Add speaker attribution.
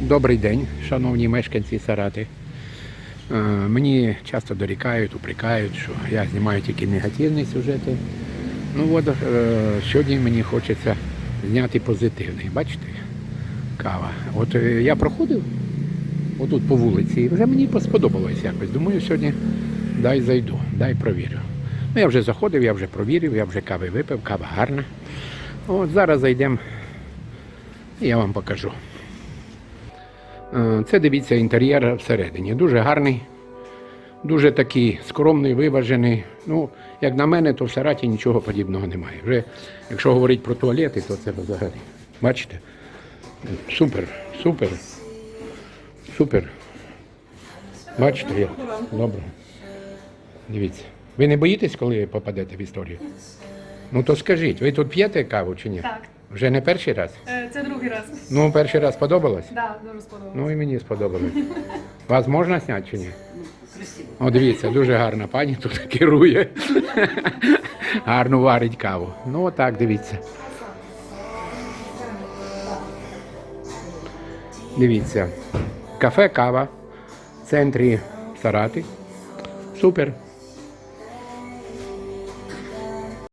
Speaker 1: Добрий день, шановні мешканці Сарати. Е, Мені часто дорікають, упрекають, що я знімаю тільки негативні сюжети. Ну от е, сьогодні мені хочеться зняти позитивний. Бачите, кава. От е, я проходив отут по вулиці, і вже мені сподобалось якось. Думаю, сьогодні дай зайду, дай провірю. Ну, я вже заходив, я вже провірив, я вже кави випив, кава гарна. От зараз зайдемо, і я вам покажу. Е, Це дивіться інтер'єр всередині. Дуже гарний, дуже такий скромний, виважений. Ну, як на мене, то в Сараті нічого подібного немає. Вже якщо говорити про туалети, то це взагалі. Бачите? Супер, супер. Супер. Бачите, як? Добре. Дивіться. Ви не боїтесь, коли попадете в історію? Ну то скажіть, ви тут п'єте каву чи ні?
Speaker 2: Так,
Speaker 1: Вже не перший раз?
Speaker 2: е, це другий раз.
Speaker 1: Ну, перший раз сподобалось?
Speaker 2: Да, дуже сподобалося.
Speaker 1: Ну і мені сподобалось. Вас можна зняти чи ні? О, дивіться, дуже гарна пані тут керує. Гарно варить каву. Ну отак, дивіться. Дивіться. Кафе, кава в центрі Сарати. Супер.